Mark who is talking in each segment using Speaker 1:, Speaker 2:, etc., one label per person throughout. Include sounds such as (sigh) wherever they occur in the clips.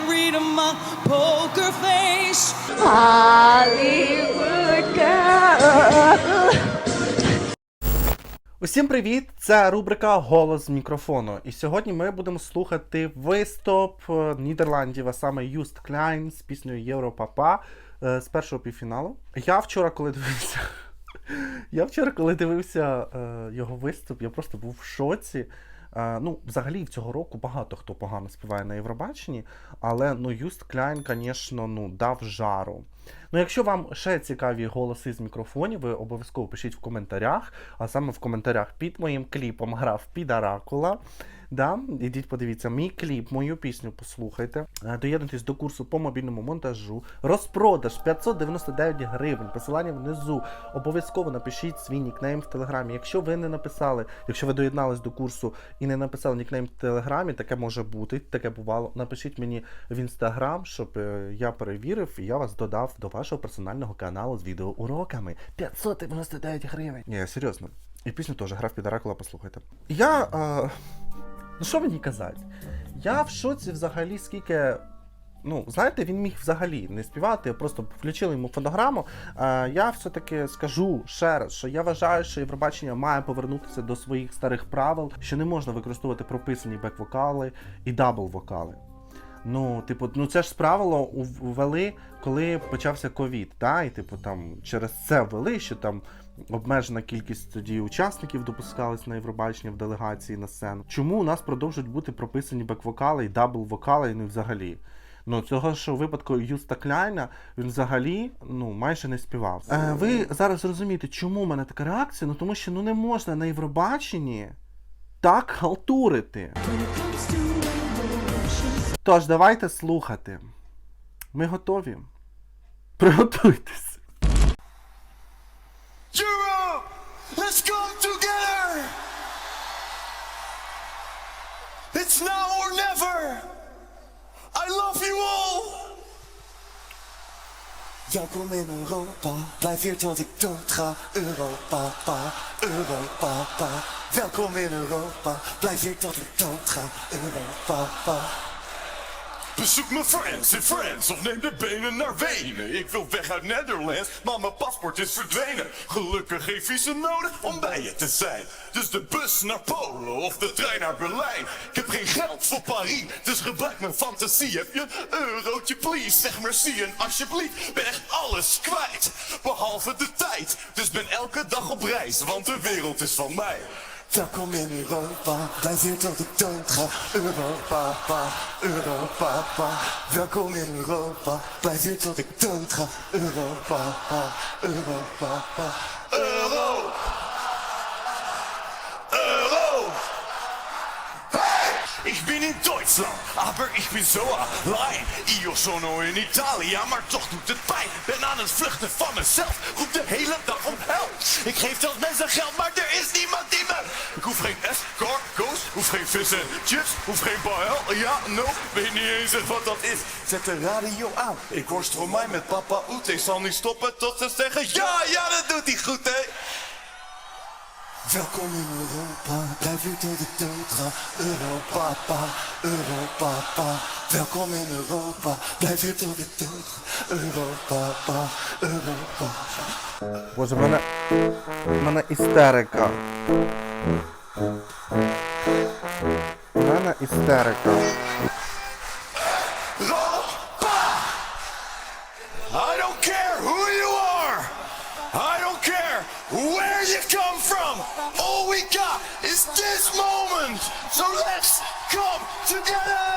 Speaker 1: can't read a my poker face.
Speaker 2: Hollywood girl.
Speaker 3: Усім привіт! Це рубрика Голос з мікрофону. І сьогодні ми будемо слухати виступ е, Нідерландів, а саме Юст Кляйн з піснею Європапа е, з першого півфіналу. Я вчора, коли дивився. (laughs) Я вчора, коли дивився е, його виступ, я просто був в шоці. Е, ну, взагалі, цього року багато хто погано співає на Євробаченні, але ну, Юст Кляйн, звісно, ну, дав жару. Ну, якщо вам ще цікаві голоси з мікрофонів, ви обов'язково пишіть в коментарях, а саме в коментарях під моїм кліпом грав Підаракула. Да? Ідіть, подивіться, мій кліп, мою пісню послухайте. Е, Доєднуйтесь до курсу по мобільному монтажу. Розпродаж 599 гривень. Посилання внизу. Обов'язково напишіть свій нікнейм в телеграмі. Якщо ви не написали, якщо ви доєднались до курсу і не написали нікнейм в телеграмі, таке може бути, таке бувало. Напишіть мені в інстаграм, щоб е, я перевірив і я вас додав до вашого персонального каналу з відеоуроками. 599 гривень. Ні, серйозно. І пісню теж грав під Оракула, послухайте. Я. Е... Ну що мені казати? Я в шоці взагалі скільки. Ну, знаєте, він міг взагалі не співати, просто включили йому фонограму. Е, я все-таки скажу ще раз, що я вважаю, що Євробачення має повернутися до своїх старих правил, що не можна використовувати прописані бек-вокали і дабл-вокали. Ну, типу, ну це ж правило ввели, коли почався ковід, та? І типу там через це ввели, що там обмежена кількість тоді учасників допускались на Євробачення в делегації на сцену. Чому у нас продовжують бути прописані бек-вокали і дабл-вокали, і не взагалі? Ну, цього що у випадку Юста Кляйна він взагалі ну майже не співав. Е, ви зараз розумієте, чому в мене така реакція? Ну тому що ну не можна на Євробаченні так халтурити. Тож, давайте слухати. Ми готові. Приготуйтесь.
Speaker 4: Europe, let's go together. It's now or never. I love you all. Welkom in Europa, blijf hier tot ik dood ga. Europa, pa, Europa, pa. Welkom in Europa, blijf hier tot ik dood ga. Europa, pa. Bezoek mijn friends in France of neem de benen naar Wenen. Ik wil weg uit Netherlands, maar mijn paspoort is verdwenen. Gelukkig geen visum nodig om bij je te zijn. Dus de bus naar Polen of de trein naar Berlijn. Ik heb geen geld voor Paris, dus gebruik mijn fantasie. Heb je een eurotje, please? Zeg merci en alsjeblieft. Ben echt alles kwijt, behalve de tijd. Dus ben elke dag op reis, want de wereld is van mij. Welkom in Europa, blijf hier tot ik dood ga. Europa, pa, Europa, pa. Welkom in Europa, blijf hier tot ik dood ga. Europa, pa, Europa, pa. Euro! Euro! Hey! Ich bin in Deutschland, aber ich bin so allein. Io sono in Italië, maar toch doet het pijn. Ben aan het vluchten van mezelf, roep de hele dag om help. Ik geef dat mensen geld, maar er is niemand zijn chips hoef geen pael. Ja, no, weet niet eens wat dat is. Zet de radio aan. Ik hoor stromai met papa Oet. Ik zal niet stoppen tot ze zeggen ja, ja, dat doet hij goed, hè. Welkom in Europa, blijf u tot de dood. Europa, Europa, pa. Welkom in Europa, blijf u tot de dood gaan. Europa, pa, Europa.
Speaker 3: Bože, mene, mene sterker. істерика. У мене істерика.
Speaker 4: Europa! I don't care who you are. I don't care where you come from. All we got is this moment. So let's come together.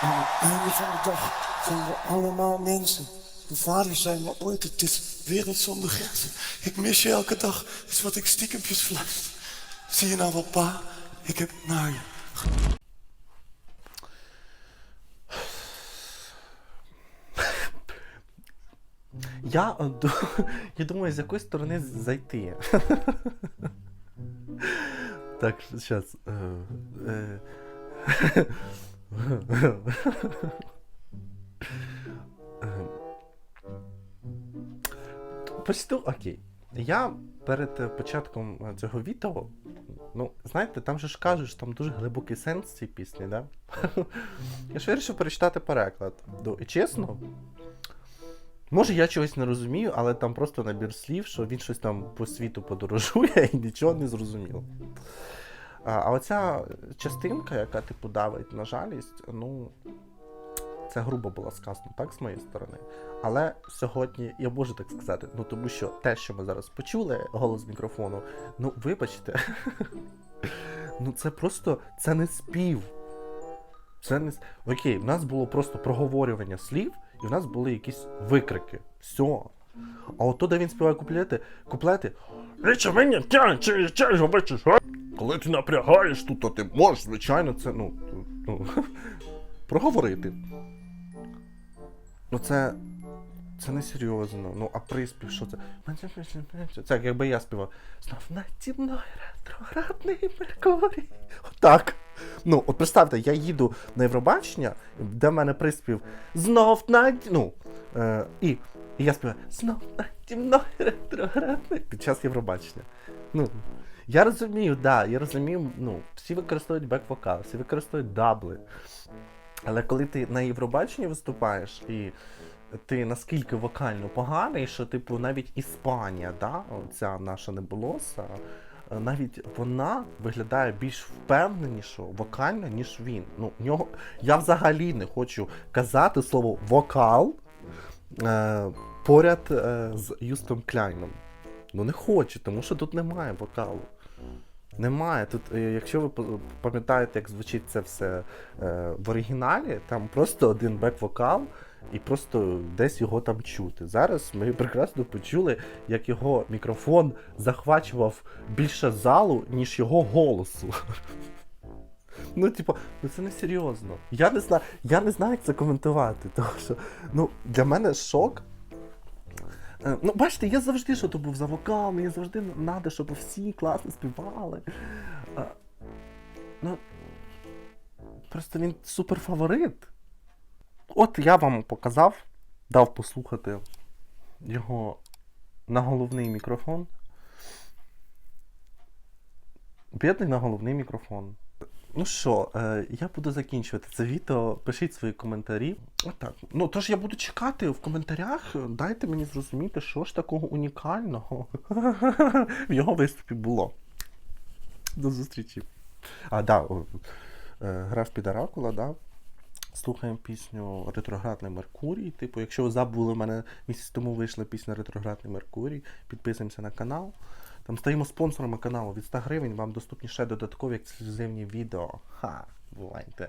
Speaker 4: Welkom in Europa,
Speaker 5: Aan het einde van de dag zijn we allemaal mensen. De vader zei me ooit, het is wereld zonder grenzen. Ik mis je elke dag, is wat ik stiekempjes fluister. Zie je nou wel, pa? Ik heb het naar je.
Speaker 3: Я, е, ду- я думаю, з якої сторони зайти. Так, зараз. Почту, окей. Я перед е, початком е, цього відео, ну, знаєте, там же ж кажуть, що там дуже глибокий сенс цій пісні, да? (laughs) Я ж вирішив перечитати переклад. Ну, і чесно, може я чогось не розумію, але там просто набір слів, що він щось там по світу подорожує (laughs) і нічого не зрозуміло. А, оця частинка, яка типу давить на жалість, ну. Це грубо було сказано, так, з моєї сторони. Але сьогодні я можу так сказати, ну тому що те, що ми зараз почули, голос мікрофону, ну вибачте, (laughs) ну це просто це не спів. Це не окей, в нас було просто проговорювання слів, і в нас були якісь викрики. Все. А от то, де він співає куплети, куплети. Речі мені бачиш? Коли ти напрягаєш тут, то ти можеш, звичайно, це, ну, ну (laughs) проговорити. Ну це. Це не серйозно. Ну, а приспів, що це? Це якби я співав. Знов мною ретроградний Меркурій. Отак. Ну, от представте, я їду на Євробачення, де в мене приспів знов наді. Ну, е, і, і я співаю знов наді мною ретроградний під час Євробачення. Ну, я розумію, да, я розумію, ну, всі використовують бек-вокал, всі використовують дабли. Але коли ти на Євробаченні виступаєш і ти наскільки вокально поганий, що, типу, навіть Іспанія, да, ця наша неболоса, е, навіть вона виглядає більш впевненіше вокально, ніж він. Ну, нього... Я взагалі не хочу казати слово вокал е, поряд е, з Юстом Кляйном. Ну не хочу, тому що тут немає вокалу. Немає. Тут, е, якщо ви пам'ятаєте, як звучить це все е, в оригіналі, там просто один бек-вокал, і просто десь його там чути. Зараз ми прекрасно почули, як його мікрофон захвачував більше залу, ніж його голосу. (laughs) Ну, типу, ну це не серйозно. Я не знаю, я не знаю, як це коментувати. (laughs) Тому що ну, для мене шок. Е, Ну, бачите, я завжди, що то був за вокал, мені завжди треба, щоб всі класно співали. Ну, просто він супер фаворит. От я вам показав, дав послухати його на головний мікрофон. Бідний на головний мікрофон. Ну що, е, я буду закінчувати це відео. Пишіть свої коментарі. Отак. Ну, тож я буду чекати в коментарях. Дайте мені зрозуміти, що ж такого унікального (laughs) в його виступі було. До зустрічі. А, да, о, е, грав під Оракула, да. Слухаємо пісню Ретроградний Меркурій. Типу, якщо ви забули, в мене місяць тому вийшла пісня Ретроградний Меркурій. Підписуємося на канал. Там стаємо спонсорами каналу від 100 гривень, вам доступні ще додаткові ексклюзивні відео. Ха, бувайте.